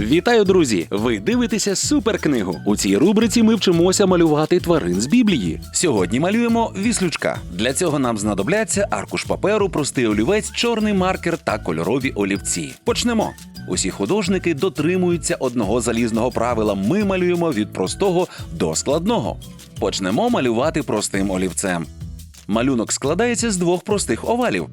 Вітаю, друзі! Ви дивитеся суперкнигу. У цій рубриці ми вчимося малювати тварин з Біблії. Сьогодні малюємо віслючка. Для цього нам знадобляться аркуш паперу, простий олівець, чорний маркер та кольорові олівці. Почнемо. Усі художники дотримуються одного залізного правила. Ми малюємо від простого до складного. Почнемо малювати простим олівцем. Малюнок складається з двох простих овалів.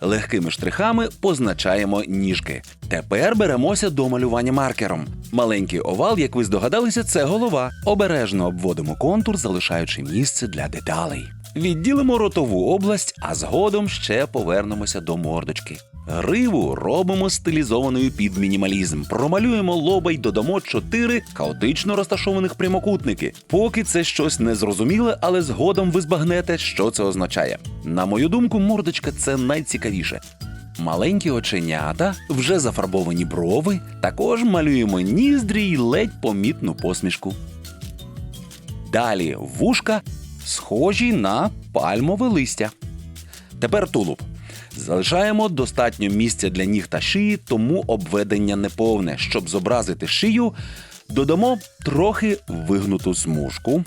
Легкими штрихами позначаємо ніжки. Тепер беремося до малювання маркером. Маленький овал, як ви здогадалися, це голова. Обережно обводимо контур, залишаючи місце для деталей. Відділимо ротову область, а згодом ще повернемося до мордочки. Гриву робимо стилізованою під мінімалізм. Промалюємо лоба й додамо чотири хаотично розташованих прямокутники. Поки це щось незрозуміле, але згодом ви збагнете, що це означає. На мою думку, мордочка це найцікавіше. Маленькі оченята, вже зафарбовані брови. Також малюємо ніздрі й ледь помітну посмішку. Далі вушка схожі на пальмове листя. Тепер тулуб. Залишаємо достатньо місця для ніг та шиї, тому обведення неповне. Щоб зобразити шию, додамо трохи вигнуту смужку.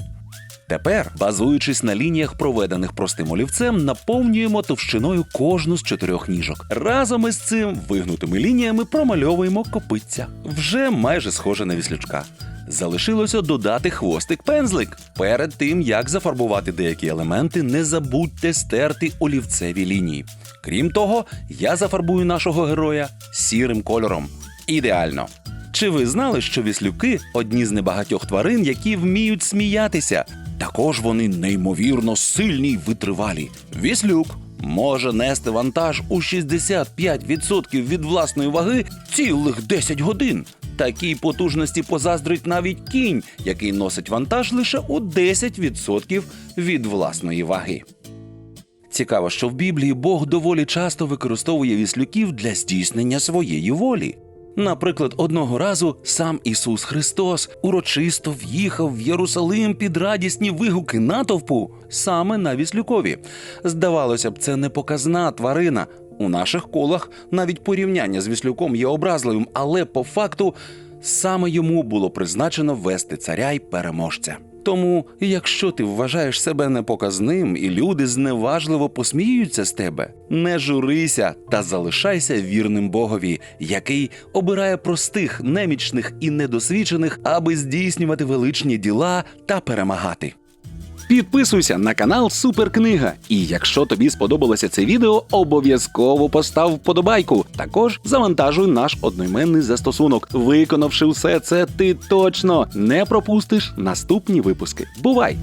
Тепер, базуючись на лініях, проведених простим олівцем, наповнюємо товщиною кожну з чотирьох ніжок. Разом із цим вигнутими лініями промальовуємо копиця. Вже майже схоже на віслючка. Залишилося додати хвостик-пензлик. Перед тим як зафарбувати деякі елементи, не забудьте стерти олівцеві лінії. Крім того, я зафарбую нашого героя сірим кольором. Ідеально. Чи ви знали, що віслюки одні з небагатьох тварин, які вміють сміятися? Також вони неймовірно сильні й витривалі. Віслюк може нести вантаж у 65% від власної ваги цілих 10 годин. Такій потужності позаздрить навіть кінь, який носить вантаж лише у 10% від власної ваги. Цікаво, що в Біблії Бог доволі часто використовує віслюків для здійснення своєї волі. Наприклад, одного разу сам Ісус Христос урочисто в'їхав в Єрусалим під радісні вигуки натовпу саме на віслюкові. Здавалося б, це не показна тварина. У наших колах навіть порівняння з віслюком є образливим, але по факту саме йому було призначено вести царя й переможця. Тому, якщо ти вважаєш себе непоказним і люди зневажливо посміються з тебе, не журися та залишайся вірним Богові, який обирає простих, немічних і недосвідчених, аби здійснювати величні діла та перемагати. Підписуйся на канал Суперкнига. І якщо тобі сподобалося це відео, обов'язково постав вподобайку. Також завантажуй наш одноіменний застосунок. Виконавши все це, ти точно не пропустиш наступні випуски. Бувай!